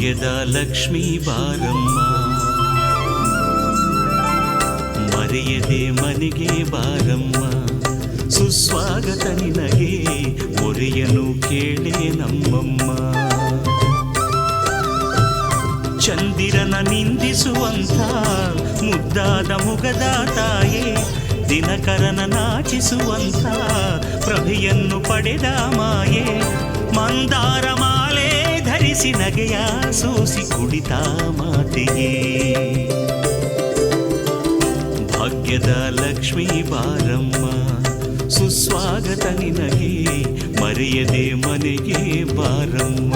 ಭಾಗ್ಯದ ಲಕ್ಷ್ಮೀ ಬಾರಮ್ಮ. ಮರೆಯದೆ ಮನೆಗೆ ಬಾರಮ್ಮ. ಸುಸ್ವಾಗತ ನಿನಗೆ ಮೊರೆಯನು ಕೇಳೆ ನಮ್ಮಮ್ಮ. ಚಂದಿರನ ನಿಂದಿಸುವಂಥ ಮುದ್ದಾದ ಮುಗದ ತಾಯೇ, ದಿನಕರನ ನಾಚಿಸುವಂಥ ಪ್ರಭೆಯನ್ನು ಪಡೆದ ಮಾಯೆ, ಮಂದಾರ ಮಾಲೆ ಧರಿಸಿ ನಗೆಯ ಸೂಸಿ ಕುಡಿತ ಮಾತೆಯೇ. ಭಾಗ್ಯದ ಲಕ್ಷ್ಮೀ ಬಾರಮ್ಮ ಸುಸ್ವಾಗತ ನಿನಗೆ ಮರೆಯದೆ ಮನೆಗೆ ಬಾರಮ್ಮ.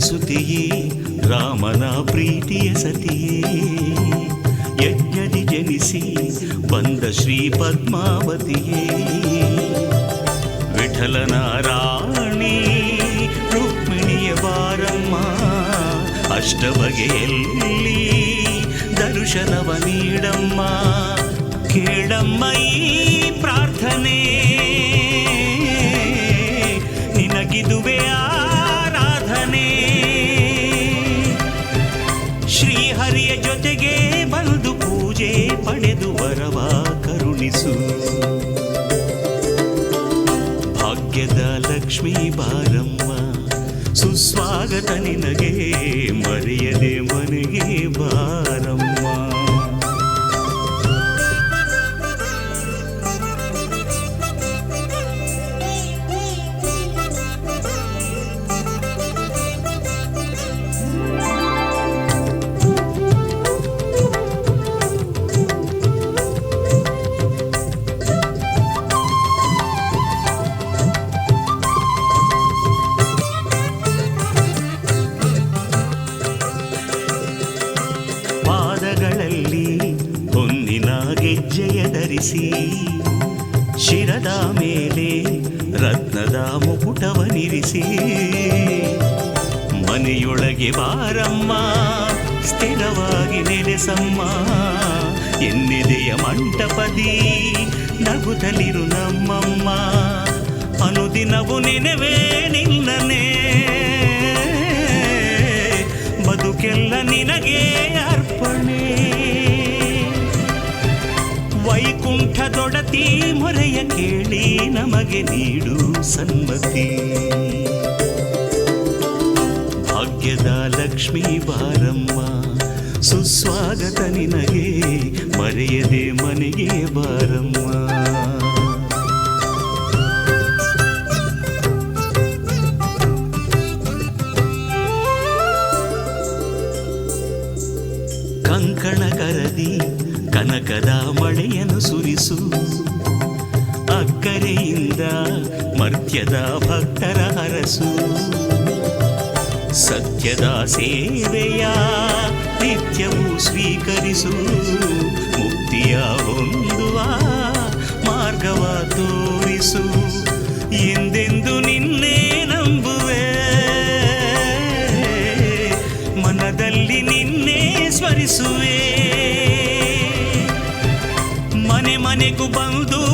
ಸುತಿಯೇ, ರಾಮನ ಪ್ರೀತಿಯ ಸತಿಯೇ. ಯಜ್ಞದಿ ಜನಿಸಿ ಬಂದ ಶ್ರೀ ಪದ್ಮಾವತಿಯೇ. ವಿಠಲನ ರಾಣಿ ರುಕ್ಮಿಣಿಯ ಬಾರಮ್ಮ ಅಷ್ಟ ಬಗೆಯಲ್ಲಿ ದರ್ಶನವ ನೀಡಮ್ಮ. ಕೇಳಮ್ಮ ಈ ಪ್ರಾರ್ಥನೆ. ಭಾಗ್ಯದ ಲಕ್ಷ್ಮೀ ಬಾರಮ್ಮ ಸುಸ್ವಾಗತ ನಿನಗೆ ಮರೆಯದೆ ಮನೆಗೆ ಬಾರಮ್ಮ. ಗೆಜ್ಜೆಯ ಧರಿಸಿ ಶಿರದ ಮೇಲೆ ರತ್ನದ ಮುಕುಟವನಿರಿಸಿ ಮನೆಯೊಳಗೆ ಬಾರಮ್ಮ ಸ್ಥಿರವಾಗಿ ನೆಲೆಸಮ್ಮ. ಎನ್ನೆದೆಯ ಮಂಟಪದಿ ನಗುತ್ತಲಿರು ನಮ್ಮಮ್ಮ. ಕೇಳಿ ನಮಗೆ ನೀಡು ಸನ್ಮತಿ. ಭಾಗ್ಯದ ಲಕ್ಷ್ಮೀ ಬಾರಮ್ಮ, ಸುಸ್ವಾಗತ ನಿನಗೆ ಮರೆಯದೆ ಮನೆಗೆ ಬಾರಮ್ಮ. ಕಂಕಣ ಕರದಿ, ಕನಕದ ಮಳೆಯನ್ನು ಸುರಿಸು. ಅಕ್ಕರೆಯಿಂದ ಮರ್ತ್ಯದ ಭಕ್ತರ ಹರಸು ಸತ್ಯದ ಸೇವೆಯ ನಿತ್ಯವು ಸ್ವೀಕರಿಸು. ಮುಕ್ತಿಯ ಹೊಂದುವ ಮಾರ್ಗವ ತೋರಿಸು. ಎಂದೆಂದು ನಿನ್ನೆ ನಂಬುವೆ? ಮನದಲ್ಲಿ ನಿನ್ನೆ ಸ್ಮರಿಸುವೆ. ಮನೆ ಮನೆಗೂ ಬಂದು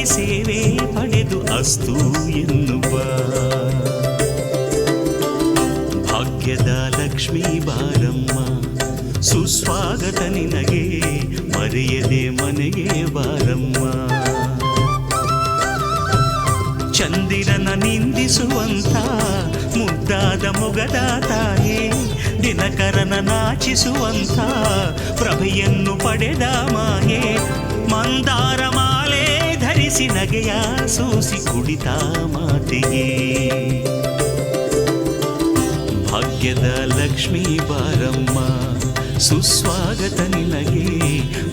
ಭಕ್ತಿ ಸೇವೆ ಪಡೆದು ಅಸ್ತು ಎನ್ನುವ ಭಾಗ್ಯದ ಲಕ್ಷ್ಮೀ ಬಾರಮ್ಮ ಸುಸ್ವಾಗತ ನಿನಗೆ ಮರೆಯದೆ ಮನೆಗೆ ಬಾರಮ್ಮ ಚಂದಿರನ ನಿಂದಿಸುವಂಥ ಮುದ್ದಾದ ಮೊಗದ ತಾಯೇ ದಿನಕರನ ನಾಚಿಸುವಂಥ ಪ್ರಭೆಯನ್ನು ಪಡೆದ ಮಾಯೆ ಮಂದಾರ ಮಾಲೆ ಧರಿಸಿ ನಗೆಯ ಸೂಸಿ ಕುಡಿತ ಮಾತೆಯೇ ಭಾಗ್ಯದ ಲಕ್ಷ್ಮೀ ಬಾರಮ್ಮ, ಸುಸ್ವಾಗತ ನಿನಗೆ,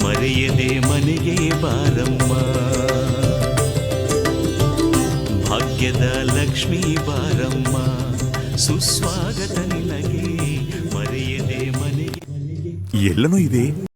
ಮರೆಯದೆ ಮನೆಗೆ ಬಾರಮ್ಮ. ಭಾಗ್ಯದ ಲಕ್ಷ್ಮೀ ಬಾರಮ್ಮ, ಸುಸ್ವಾಗತ ನಿನಗೆ, ಮರೆಯದೆ ಮನೆಗೆ. ಎಲ್ಲನೂ ಇದೆ.